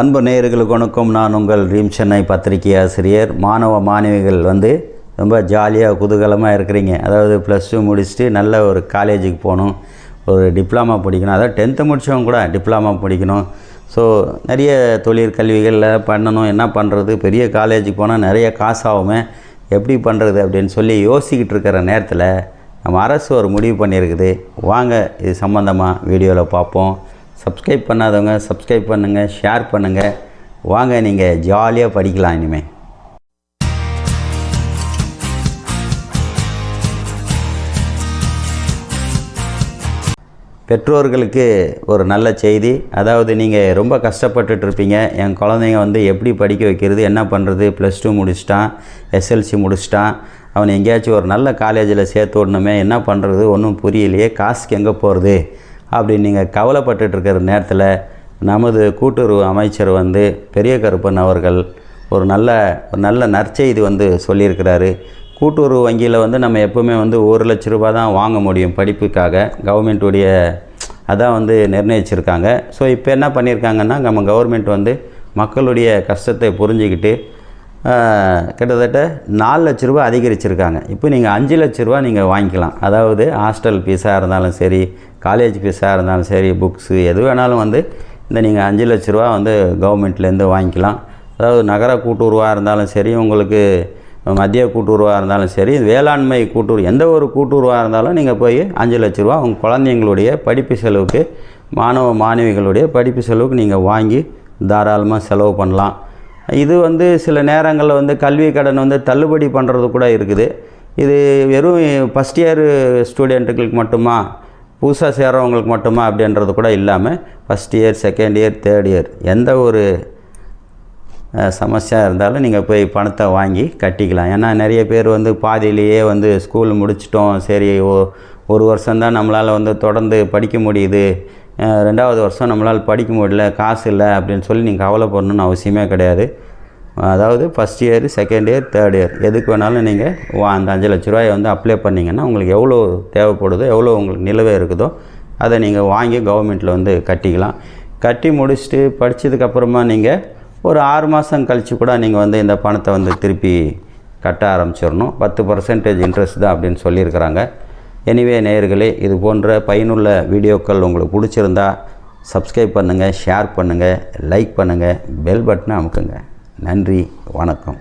அன்பு நேயர்களுக்கு வணக்கம். நான் உங்கள் ரீம் சென்னை பத்திரிகை ஆசிரியர். மாணவ மாணவிகள் வந்து ரொம்ப ஜாலியாக குதூகலமாக இருக்கிறீங்க. அதாவது ப்ளஸ் டூ முடிச்சுட்டு நல்ல ஒரு காலேஜுக்கு போகணும். ஒரு டிப்ளமா படிக்கணும். அதாவது டென்த்து முடித்தவங்க கூட டிப்ளமா படிக்கணும். ஸோ நிறைய தொழிற்கல்விகளில் பண்ணணும். என்ன பண்ணுறது பெரிய காலேஜுக்கு போனால் நிறைய காசு ஆகுமே. எப்படி பண்ணுறது அப்படின்னு சொல்லி யோசிக்கிட்டு இருக்கிற நேரத்தில் நம்ம அரசு ஒரு முடிவு பண்ணியிருக்குது. வாங்க இது சம்மந்தமாக வீடியோவில் பார்ப்போம். சப்ஸ்கிரைப் பண்ணாதவங்க சப்ஸ்கிரைப் பண்ணுங்கள் ஷேர் பண்ணுங்கள் வாங்க நீங்கள் ஜாலியாக படிக்கலாம் இனிமேல் பெற்றோர்களுக்கு ஒரு நல்ல செய்தி. அதாவது நீங்கள் ரொம்ப கஷ்டப்பட்டுட்டு இருப்பீங்க. என் குழந்தைங்க வந்து எப்படி படிக்க வைக்கிறது என்ன பண்ணுறது ப்ளஸ் டூ முடிச்சிட்டான் எஸ்எல்சி முடிச்சிட்டான். அவனை எங்கேயாச்சும் ஒரு நல்ல காலேஜில் சேர்த்து விடணுமே என்ன பண்ணுறது ஒன்றும் புரியலையே காசுக்கு எங்கே போகிறது அப்படின்னு நீங்கள் கவலைப்பட்டுட்டு இருக்கிற நேரத்தில் நமது கூட்டுறவு அமைச்சர் வந்து பெரிய கருப்பன் அவர்கள் ஒரு நல்ல ஒரு நல்ல நற்செய்தி வந்து சொல்லியிருக்கிறாரு. கூட்டுறவு வங்கியில் வந்து நம்ம எப்போவுமே வந்து ஒரு லட்ச ரூபா தான் வாங்க முடியும் படிப்புக்காக. கவர்மெண்ட்டுடைய அதான் வந்து நிர்ணயிச்சிருக்காங்க. ஸோ இப்போ என்ன பண்ணியிருக்காங்கன்னா நம்ம கவர்மெண்ட் வந்து மக்களுடைய கஷ்டத்தை புரிஞ்சுக்கிட்டு கிட்டத்தட்ட நாலு லட்ச ரூபா அதிகரிச்சிருக்காங்க. இப்போ நீங்கள் அஞ்சு லட்ச ரூபா நீங்கள் வாங்கிக்கலாம். அதாவது ஹாஸ்டல் ஃபீஸாக இருந்தாலும் சரி காலேஜ் ஃபீஸாக இருந்தாலும் சரி புக்ஸு எது வேணாலும் வந்து இந்த நீங்கள் அஞ்சு லட்ச ரூபா வந்து கவர்மெண்ட்லேருந்து வாங்கிக்கலாம். அதாவது நகர கூட்டுறவாக இருந்தாலும் சரி உங்களுக்கு மத்திய கூட்டுறவாக இருந்தாலும் சரி வேளாண்மை கூட்டுறவு எந்த ஒரு கூட்டுறவாக இருந்தாலும் நீங்கள் போய் அஞ்சு லட்ச ரூபா உங்கள் குழந்தைங்களுடைய படிப்பு செலவுக்கு மாணவ மாணவிகளுடைய படிப்பு செலவுக்கு நீங்கள் வாங்கி தாராளமாக செலவு பண்ணலாம். இது வந்து சில நேரங்களில் வந்து கல்வி கடன் வந்து தள்ளுபடி பண்ணுறது கூட இருக்குது. இது வெறும் ஃபஸ்ட் இயர் ஸ்டூடெண்ட்டுகளுக்கு மட்டுமா? புதுசாக சேர்கிறவங்களுக்கு மட்டுமா? அப்படின்றது கூட இல்லாமல் first year second year third year எந்த ஒரு சமஸ்யா இருந்தாலும் நீங்கள் போய் பணத்தை வாங்கி கட்டிக்கலாம். ஏன்னா நிறைய பேர் வந்து பாதியிலேயே வந்து ஸ்கூல் முடிச்சிட்டோம். சரி ஓ ஒரு வருஷம்தான் நம்மளால் வந்து தொடர்ந்து படிக்க முடியுது. ரெண்டாவது வருஷம் நம்மளால் படிக்க முடியல காசு இல்லை அப்படின்னு சொல்லி நீங்கள் கவலைப்படணும்னு அவசியமே கிடையாது. அதாவது first year second year third year எதுக்கு வேணாலும் நீங்கள் வா அந்த அஞ்சு லட்ச ரூபாயை வந்து அப்ளை பண்ணிங்கன்னா உங்களுக்கு எவ்வளோ தேவைப்படுதோ எவ்வளோ உங்களுக்கு நிலவே இருக்குதோ அதை நீங்கள் வாங்கி கவர்மெண்ட்டில் வந்து கட்டிக்கலாம். கட்டி முடிச்சுட்டு படித்ததுக்கப்புறமா நீங்கள் ஒரு ஆறு மாதம் கழித்து கூட நீங்கள் வந்து இந்த பணத்தை வந்து திருப்பி கட்ட ஆரம்பிச்சிடணும். பத்து பர்சன்டேஜ் இன்ட்ரெஸ்ட் தான் அப்படின்னு சொல்லியிருக்கிறாங்க. எனிவே நேயர்களே இது போன்ற பயனுள்ள வீடியோக்கள் உங்களுக்கு பிடிச்சிருந்தா சப்ஸ்கிரைப் பண்ணுங்கள் ஷேர் பண்ணுங்கள் லைக் பண்ணுங்கள் பெல் பட்டனை அமுக்குங்க. நன்றி வணக்கம்.